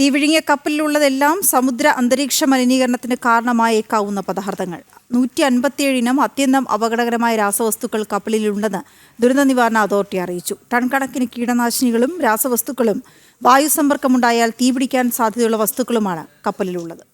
തീവിഴുങ്ങിയ കപ്പലിലുള്ളതെല്ലാം സമുദ്ര അന്തരീക്ഷ മലിനീകരണത്തിന് കാരണമായേക്കാവുന്ന പദാർത്ഥങ്ങൾ. നൂറ്റി അൻപത്തിയേഴ് ഇനം അത്യന്തം അപകടകരമായ രാസവസ്തുക്കൾ കപ്പലിലുണ്ടെന്ന് ദുരന്ത നിവാരണ അതോറിറ്റി അറിയിച്ചു. ടൺ കണക്കിന് കീടനാശിനികളും രാസവസ്തുക്കളും വായു സമ്പർക്കമുണ്ടായാൽ തീപിടിക്കാൻ സാധ്യതയുള്ള വസ്തുക്കളുമാണ് കപ്പലിലുള്ളത്.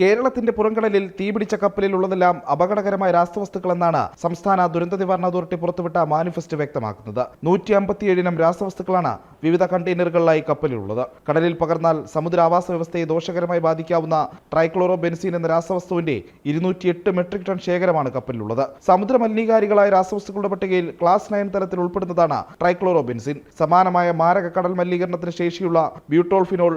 കേരളത്തിന്റെ പുറംകടലിൽ തീപിടിച്ച കപ്പലിലുള്ളതെല്ലാം അപകടകരമായ രാസവസ്തുക്കളെന്നാണ് സംസ്ഥാന ദുരന്ത നിവാരണ അതോറിറ്റി പുറത്തുവിട്ട മാനിഫെസ്റ്റ് വ്യക്തമാക്കുന്നത്. നൂറ്റി അമ്പത്തിയേഴിനം രാസവസ്തുക്കളാണ് വിവിധ കണ്ടെയ്നറുകളിലായി കപ്പലിലുള്ളത്. കടലിൽ പകർന്നാൽ സമുദ്ര ആവാസ വ്യവസ്ഥയെ ദോഷകരമായി ബാധിക്കാവുന്ന ട്രൈക്ലോറോ ബെൻസീൻ എന്ന രാസവസ്തുവിന്റെ ഇരുന്നൂറ്റിയെട്ട് മെട്രിക് ടൺ ശേഖരമാണ് കപ്പലിലുള്ളത്. സമുദ്ര മലിനീകാരികളായ രാസവസ്തുക്കളുടെ പട്ടികയിൽ ക്ലാസ് നയൻ തലത്തിൽ ഉൾപ്പെടുന്നതാണ് ട്രൈക്ലോറോ ബെൻസിൻ സമാനമായ മാരക കടൽ മലിനീകരണത്തിന് ശേഷിയുള്ള butyl phenol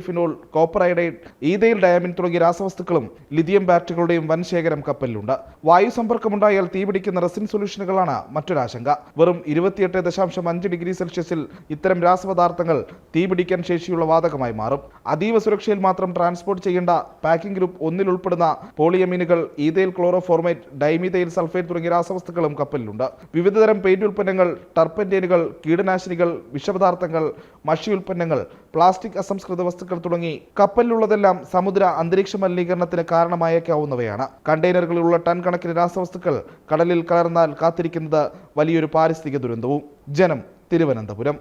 phenol copper iodide ethyl diamine തുടങ്ങിയ രാസവസ്തുക്കളും ലിഥിയം ബാറ്ററികളുടെയും വൻ ശേഖരം കപ്പലിലുണ്ട്. വായു സമ്പർക്കമുണ്ടായാൽ തീപിടിക്കുന്ന റെസിൻ സൊല്യൂഷനുകളാണ് മറ്റൊരാശങ്ക. വെറും ഇരുപത്തിയെട്ട് ദശാംശം അഞ്ച് ഡിഗ്രി സെൽഷ്യസിൽ ഇത്തരം രാസപദാർത്ഥങ്ങൾ തീപിടിക്കാൻ ശേഷിയുള്ള വാതകമായി മാറും. അതീവ സുരക്ഷയിൽ മാത്രം ട്രാൻസ്പോർട്ട് ചെയ്യേണ്ട പാക്കിംഗ് ഗ്രൂപ്പ് ഒന്നിൽ ഉൾപ്പെടുന്ന പോളിയമീനുകൾ ഈതയിൽ ക്ലോറോഫോർമേറ്റ് ഡൈമീതയിൽ സൾഫേറ്റ് തുടങ്ങിയ രാസവസ്തുക്കളും കപ്പലിലുണ്ട്. വിവിധതരം പെയിന്റ് ഉൽപ്പന്നങ്ങൾ ടർപ്പന്റേനുകൾ കീടനാശിനികൾ വിഷപദാർത്ഥങ്ങൾ മഷി ഉൽപ്പന്നങ്ങൾ പ്ലാസ്റ്റിക് അസംസ്കൃത വസ്തുക്കൾ തുടങ്ങി കപ്പലിലുള്ളതെല്ലാം സമുദ്ര അന്തരീക്ഷ മലിനീകരണത്തിന് കാരണമായേക്കാവുന്നവയാണ്. കണ്ടെയ്നറുകളിലുള്ള ടൺ കണക്കിന് രാസവസ്തുക്കൾ കടലിൽ കലർന്നാൽ കാത്തിരിക്കുന്നത് വലിയൊരു പാരിസ്ഥിതിക ദുരന്തവും. ജനം തിരുവനന്തപുരം.